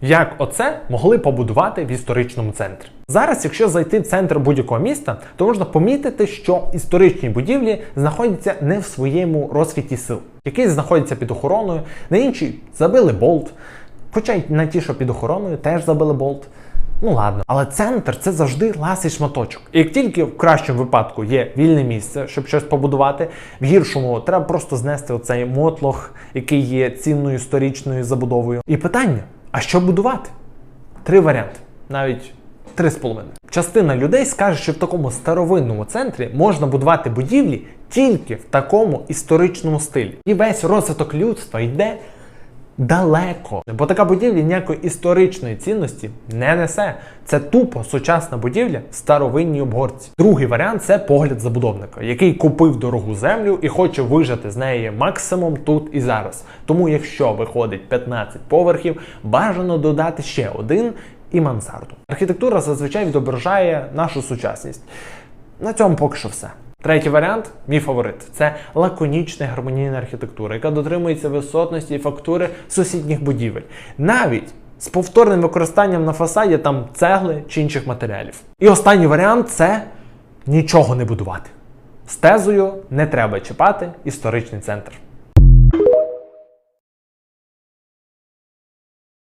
Як оце могли побудувати в історичному центрі? Зараз, якщо зайти в центр будь-якого міста, то можна помітити, що історичні будівлі знаходяться не в своєму розквіті сил. Якісь знаходяться під охороною, на інші забили болт. Хоча й на ті, що під охороною, теж забили болт. Ну ладно, але центр це завжди ласий шматочок. І як тільки в кращому випадку є вільне місце, щоб щось побудувати, в гіршому треба просто знести оцей мотлох, який є цінною історичною забудовою. І питання: а що будувати? Три варіанти, навіть три з половиною. Частина людей скаже, що в такому старовинному центрі можна будувати будівлі тільки в такому історичному стилі. І весь розвиток людства йде далеко. Бо така будівля ніякої історичної цінності не несе. Це тупо сучасна будівля в старовинній обгорці. Другий варіант це погляд забудовника, який купив дорогу землю і хоче вижати з неї максимум тут і зараз. Тому, якщо виходить 15 поверхів, бажано додати ще один і мансарду. Архітектура зазвичай відображає нашу сучасність. На цьому поки що все. Третій варіант мій фаворит це лаконічна гармонійна архітектура, яка дотримується висотності і фактури сусідніх будівель, навіть з повторним використанням на фасаді там цегли чи інших матеріалів. І останній варіант це нічого не будувати. З тезою не треба чіпати історичний центр.